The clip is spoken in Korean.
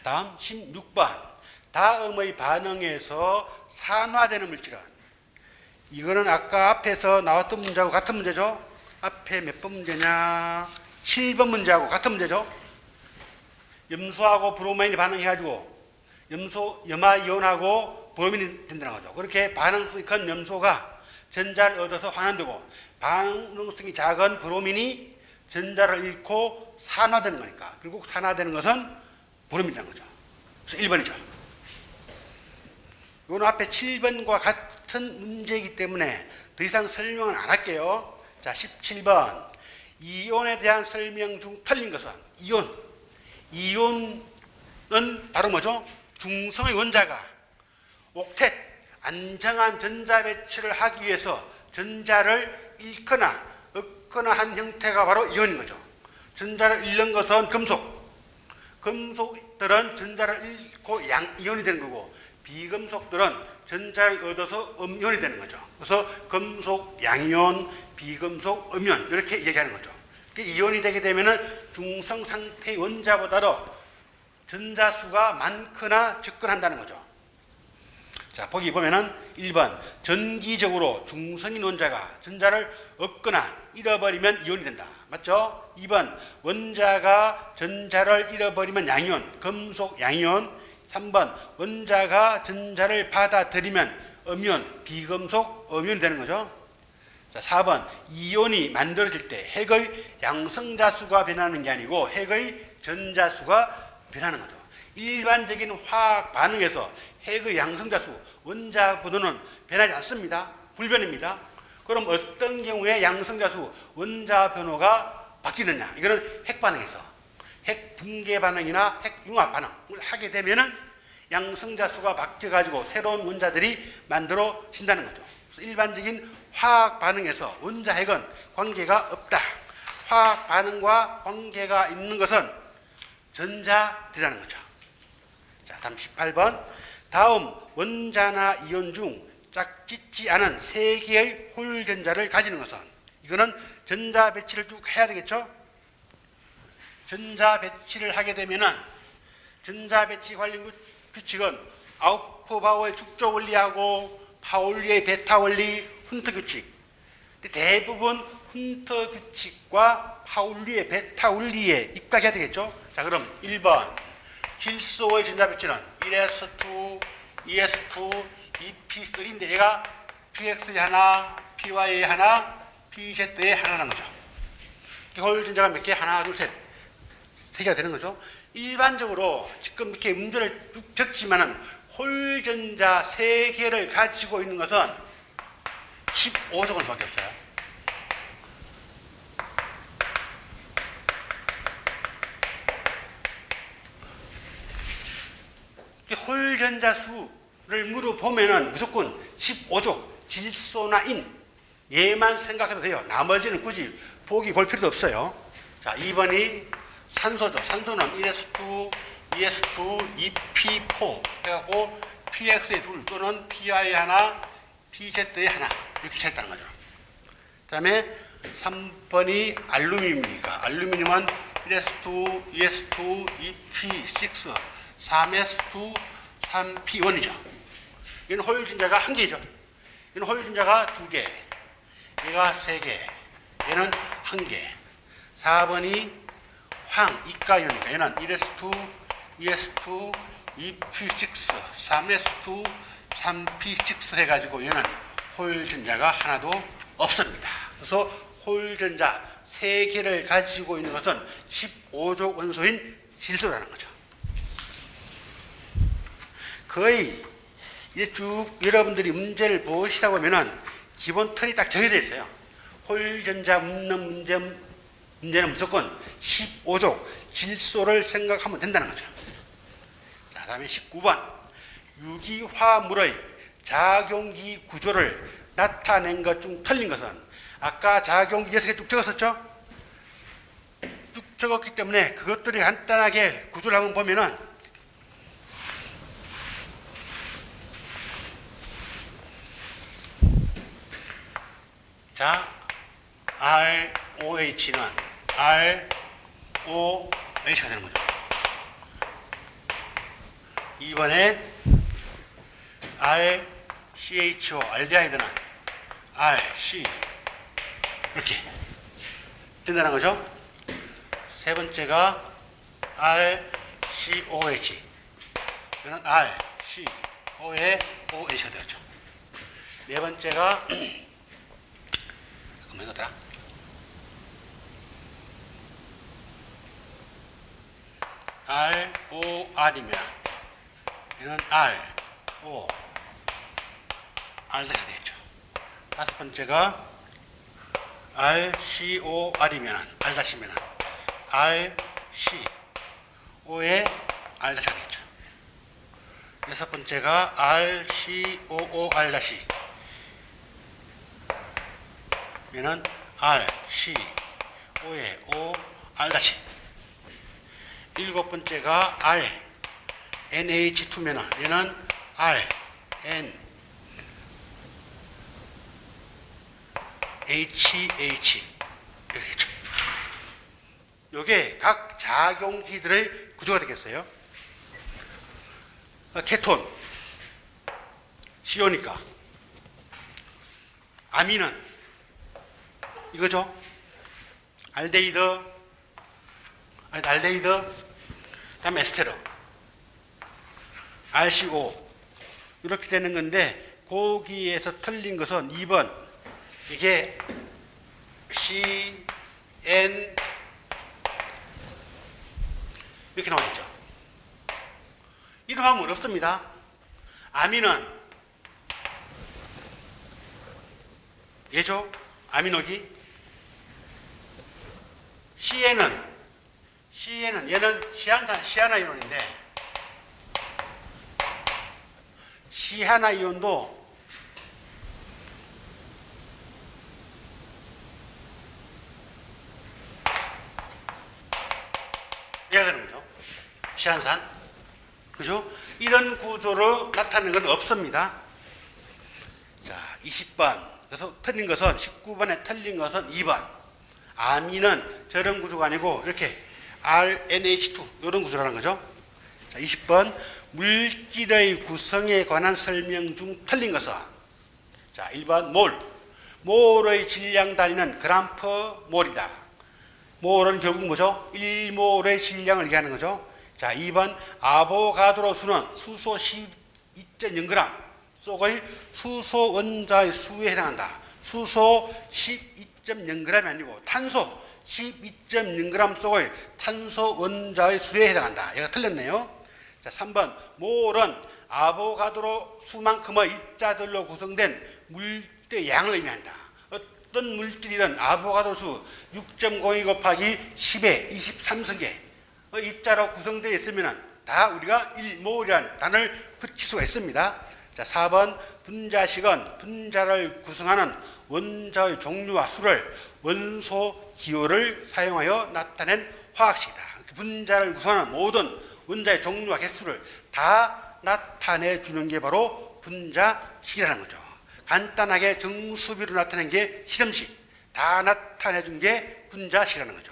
자, 다음 16번. 다음의 반응에서 산화되는 물질은 이거는 아까 앞에서 나왔던 문제하고 같은 문제죠? 앞에 몇 번 문제냐? 7번 문제하고 같은 문제죠? 염소하고 브로마인이 반응해가지고 염소, 염화이온하고 브로민이 된다는 거죠. 그렇게 반응성이 큰 염소가 전자를 얻어서 환원되고 반응성이 작은 브로민이 전자를 잃고 산화되는 거니까. 결국 산화되는 것은 브로민이라는 거죠. 그래서 1번이죠. 이거는 앞에 7번과 같은 문제이기 때문에 더 이상 설명은 안 할게요. 자, 17번. 이온에 대한 설명 중 틀린 것은 이온. 이온은 바로 뭐죠? 중성의 원자가 옥텟, 안정한 전자 배치를 하기 위해서 전자를 잃거나 얻거나 한 형태가 바로 이온인 거죠. 전자를 잃는 것은 금속. 금속들은 전자를 잃고 양이온이 되는 거고 비금속들은 전자를 얻어서 음이온이 되는 거죠. 그래서 금속 양이온, 비금속 음이온 이렇게 얘기하는 거죠. 그 이온이 되게 되면은 중성 상태의 원자보다도 전자수가 많거나 적거나 거죠. 자, 보기 보면은 1번 전기적으로 중성인 원자가 전자를 얻거나 잃어버리면 이온이 된다. 맞죠? 2번 원자가 전자를 잃어버리면 양이온, 금속 양이온. 3번 원자가 전자를 받아들이면 음이온, 비금속 음이온이 되는 거죠. 자, 4번 이온이 만들어질 때 핵의 양성자 수가 변하는 게 아니고 핵의 전자 수가 변하는 거죠. 일반적인 화학 반응에서 핵의 양성자 수, 원자 번호는 변하지 않습니다. 불변입니다. 그럼 어떤 경우에 양성자수, 원자 변호가 바뀌느냐? 이거는 핵 반응에서 핵 붕괴 반응이나 핵 융합 반응을 하게 되면은 양성자 수가 바뀌어 가지고 새로운 원자들이 만들어진다는 거죠. 일반적인 화학 반응에서 원자 핵은 관계가 없다. 화학 반응과 관계가 있는 것은 전자대라는 거죠. 자, 다음 18번. 다음 원자나 이온 중 짝짓지 않은 세 개의 홀전자를 가지는 것은 이거는 전자 배치를 쭉 해야 되겠죠? 전자 배치를 하게 되면은 전자 배치 규- 규칙은 아우프바우의 축적 원리하고 파울리의 베타 원리, 훈터 규칙. 대부분 훈터 규칙과 파울리의 베타 원리에 입각해야 되겠죠? 자, 그럼 1번. 질소의 전자 배치는 1s2, ES2, EP3인데 얘가 PX에 하나, PY에 하나, PZ에 하나라는 거죠. 홀 전자가 몇 개? 하나, 둘, 셋. 세 개가 되는 거죠. 일반적으로 지금 이렇게 문제를 쭉 적지만은 홀 전자 세 개를 가지고 있는 것은 15조건 수밖에 없어요. 홀전자 수를 물어보면은 무조건 15족 질소나 인 얘만 생각해도 돼요. 나머지는 굳이 보기 볼 필요도 없어요. 자, 2번이 산소죠. 산소는 1s2, ES2, EP4 해갖고 PX에 둘 또는 PI에 하나, PZ에 하나 이렇게 차있다는 거죠. 그 다음에 3번이 알루미늄이니까 알루미늄은 1s2, ES2, EP6, 3s2, 3p1이죠. 이는 호율진자가 한 개죠. 이는 호율진자가 두 개, 얘가 세 개, 얘는 한 개. 4번이 황, 이가이오니까 얘는 1s2, ES2, EP6, 3s2, 3p6 해가지고 얘는 홀전자가 하나도 없습니다. 그래서 홀전자 세 개를 가지고 있는 것은 15족 원소인 질소라는 거죠. 거의 이제 쭉 여러분들이 문제를 보시다 보면은 기본 틀이 딱 정해져 있어요. 홀전자 묻는 문제, 문제는 무조건 15족 질소를 생각하면 된다는 거죠. 자, 다음에 19번. 유기화물의 작용기 구조를 나타낸 것 중 틀린 것은 아까 작용기 6개 쭉 적었었죠? 쭉 적었기 때문에 그것들이 간단하게 구조를 한번 보면은 자, ROH는 ROH가 되는 거죠. 2번에 R, CHO, 알데하이드는 R, C 이렇게 된다는 거죠. 세 번째가 R, C, OH 이거는 R, C, O에 OH가 되었죠. 네 번째가 잠깐만 이거더라. R, O, R이면 얘는 R, O, R가 되겠죠. 다섯 번째가 R, C, O, R이면 R 다시면 R, C, O에 R 다시가 되겠죠. 여섯 번째가 R, C, O, O, R 다시 면은 R, C, O에 O, R 다시 일곱 번째가 R, NH2면은 얘는 R, N, HH. 요게 각 작용기들의 구조가 되겠어요. 어, 케톤, 시오니까, 아민은 이거죠. 알데히드, 알데히드, 그다음에 에스테르, RCO 이렇게 되는 건데 거기에서 틀린 것은 2번 이게 C, N 이렇게 나와 있죠. 이러하면 어렵습니다. 아민은 예죠? 아미노기 CN은 CN은 얘는 시한산 시아나이온인데 시아나이온도 얘가 되는 거죠. 시한산. 그죠? 이런 구조로 나타내는 건 없습니다. 자, 20번. 그래서 틀린 것은 19번에 틀린 것은 2번. 아미는 저런 구조가 아니고 이렇게 RNH2 이런 구조라는 거죠. 자, 20번 물질의 구성에 관한 설명 중 틀린 것은 자, 1번 몰. 몰의 질량 단위는 그램 퍼 몰이다. 몰은 결국 뭐죠? 1몰의 질량을 얘기하는 거죠. 자, 2번 아보가드로 수는 수소 12.0g 속의 수소 원자의 수에 해당한다. 수소 12.0g이 아니고 탄소 12.0g 속의 탄소 원자의 수에 해당한다. 얘가 틀렸네요. 자, 3번 몰은 아보가드로 수만큼의 입자들로 구성된 물질의 양을 의미한다. 어떤 물질이든 아보가드로 수6.02 곱하기 10의 23승계 입자로 구성되어 있으면 다 우리가 1몰이라는 단어를 붙일 수가 있습니다. 자, 4번 분자식은 분자를 구성하는 원자의 종류와 수를 원소 기호를 사용하여 나타낸 화학식이다. 분자를 구성하는 모든 원자의 종류와 개수를 다 나타내 주는 게 바로 분자식이라는 거죠. 간단하게 정수비로 나타낸 게 실험식, 다 나타내 준 게 분자식이라는 거죠.